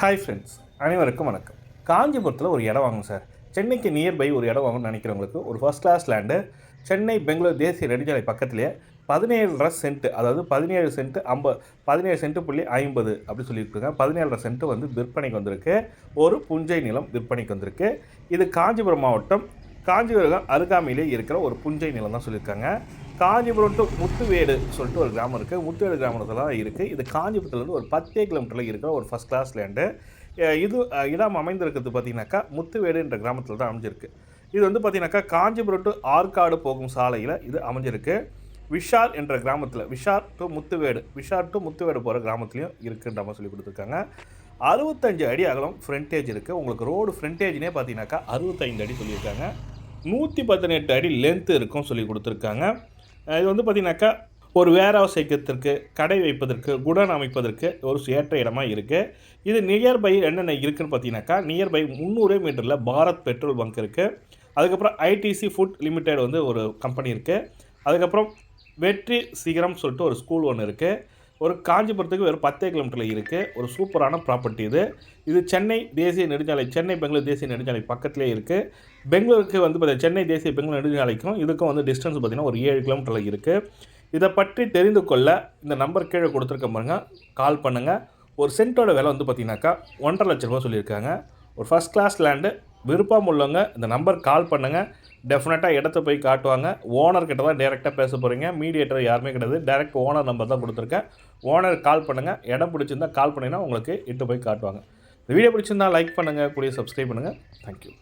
Hi friends அனைவருக்கும் வணக்கம். காஞ்சிபுரத்தில் ஒரு இடம் வாங்கணும் சார். சென்னைக்கு நியர்பை ஒரு இடம் வாங்கணும்னு நினைக்கிறவங்களுக்கு ஒரு first class land Chennai Bangalore தேசிய நெடுஞ்சாலை பக்கத்துலேயே பதினேழரை சென்ட் அதாவது பதினேழு சென்ட் ஐம்பது பதினேழு சென்ட் புள்ளி ஐம்பது அப்படி சொல்லியிருக்காங்க. பதினேழரை சென்ட் வந்து விற்பனைக்கு வந்திருக்கு. ஒரு புஞ்சை நிலம் விற்பனைக்கு வந்திருக்கு. இது காஞ்சிபுரம் மாவட்டம் காஞ்சிபுரம் அருகாமையிலே இருக்கிற ஒரு புஞ்சை நிலம் தான் சொல்லியிருக்காங்க. காஞ்சிபுரம் டு முத்துவேடு சொல்லிட்டு ஒரு கிராமம் இருக்குது முத்துவேடு கிராமத்தில் தான் இருக்குது இது காஞ்சிபுரத்துலேருந்து ஒரு பத்தே கிலோமீட்டரில் இருக்கிற ஒரு ஃபஸ்ட் கிளாஸ் லேண்டு இது இடம் அமைந்திருக்கிறது பார்த்தீங்கன்னாக்கா முத்துவேடுன்ற கிராமத்தில் தான் அமைஞ்சிருக்கு. இது வந்து பார்த்தீங்கன்னாக்கா காஞ்சிபுரம் டு ஆற்காடு போகும் சாலையில் இது அமைஞ்சிருக்கு. விஷால் என்ற கிராமத்தில் விஷார் டு முத்துவேடு விஷால் டு முத்துவேடு போகிற கிராமத்துலையும் இருக்குன்ற மாதிரி சொல்லி கொடுத்துருக்காங்க. அறுபத்தஞ்சு அடி அகலம் ஃப்ரண்டேஜ் இருக்குது உங்களுக்கு ரோடு ஃப்ரண்டேஜ்னே பார்த்தீங்கன்னாக்கா அறுபத்தைந்து அடி சொல்லியிருக்காங்க. நூற்றி பதினெட்டு அடி லென்த்து இருக்கும் சொல்லி கொடுத்துருக்காங்க. இது வந்து பார்த்தீங்கன்னாக்கா ஒரு வேர்ஹவுஸ் இயக்கத்திற்கு கடை வைப்பதற்கு குடன் அமைப்பதற்கு ஒரு ஏற்ற இடமாக இருக்குது இது நியர்பை என்னென்ன இருக்குதுன்னு பார்த்தீங்கன்னாக்கா நியர்பை முந்நூறு மீட்டரில் பாரத் பெட்ரோல் பங்க் இருக்குது அதுக்கப்புறம் ஐடிசி ஃபுட் லிமிடெட் வந்து ஒரு கம்பெனி இருக்குது அதுக்கப்புறம் வெற்றி சிகரம் சொல்லிட்டு ஒரு ஸ்கூல் ஒன்று இருக்குது ஒரு காஞ்சிபுரத்துக்கு வெறும் பத்தே கிலோமீட்டரில் இருக்குது ஒரு சூப்பரான ப்ராப்பர்ட்டி இது. இது சென்னை தேசிய நெடுஞ்சாலை சென்னை பெங்களூர் தேசிய நெடுஞ்சாலை பக்கத்துலேயே இருக்குது பெங்களூருக்கு வந்து பார்த்தீங்கன்னா சென்னை தேசிய பெங்களூர் நெடுஞ்சாலைக்கும் இதுக்கும் வந்து டிஸ்டன்ஸ் பார்த்திங்கன்னா ஒரு ஏழு கிலோமீட்டரில் இருக்குது இதை பற்றி தெரிந்து கொள்ள இந்த நம்பர் கீழே கொடுத்துருக்க பாருங்க. கால் பண்ணுங்கள் ஒரு சென்ட்டோட விலை வந்து பார்த்தீங்கன்னாக்கா ஒன்றரை லட்ச ரூபா சொல்லியிருக்காங்க. ஒரு ஃபஸ்ட் கிளாஸ் லேண்டு விருப்பம் உள்ளவங்க இந்த நம்பர் கால் பண்ணுங்கள் டெஃபினட்டாக இடத்த போய் காட்டுவாங்க. ஓனர்கிட்ட தான் டேரெக்டாக பேச போகிறீங்க மீடியேட்டர் யாருமே கிடையாது. டேரெக்ட் ஓனர் நம்பர் தான் கொடுத்துருக்கேன். ஓனர் கால் பண்ணுங்கள் இடம் பிடிச்சிருந்தா கால் பண்ணிங்கன்னா உங்களுக்கு இட்டு போய் காட்டுவாங்க. இந்த வீடியோ பிடிச்சிருந்தா லைக் பண்ணுங்கள் கூடிய சப்ஸ்கிரைப் பண்ணுங்கள் தேங்க்யூ